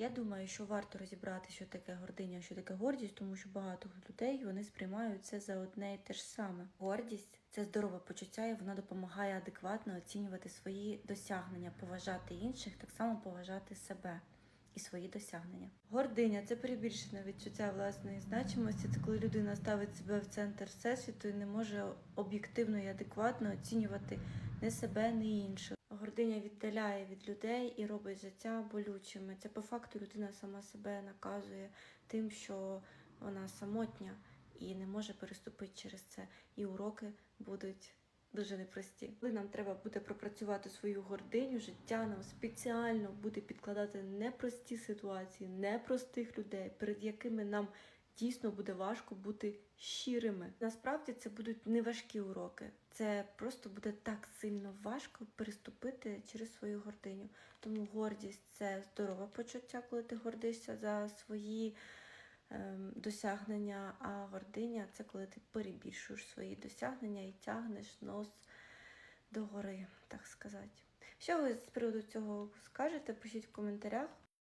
Я думаю, що варто розібрати, що таке гординя, що таке гордість, тому що багато людей вони сприймають це за одне і те ж саме. Гордість це здорове почуття, і воно допомагає адекватно оцінювати свої досягнення, поважати інших, так само поважати себе. І свої досягнення. Гординя це перебільшене відчуття власної значимості. Це коли людина ставить себе в центр всесвіту і не може об'єктивно і адекватно оцінювати не себе, не інших. Гординя віддаляє від людей і робить життя болючими. Це по факту людина сама себе наказує тим, що вона самотня і не може переступити через це. І уроки будуть дуже непрості. Коли нам треба буде пропрацювати свою гординю, життя нам спеціально буде підкладати непрості ситуації, непростих людей, перед якими нам дійсно буде важко бути щирими. Насправді це будуть не важкі уроки. Це просто буде так сильно важко переступити через свою гординю. Тому гордість це здорове почуття, коли ти гордишся за свої ем, досягнення, а гординя це коли ти перебільшуєш свої досягнення і тягнеш нос догори, так сказати. Що ви з приводу цього скажете? Пишіть в коментарях.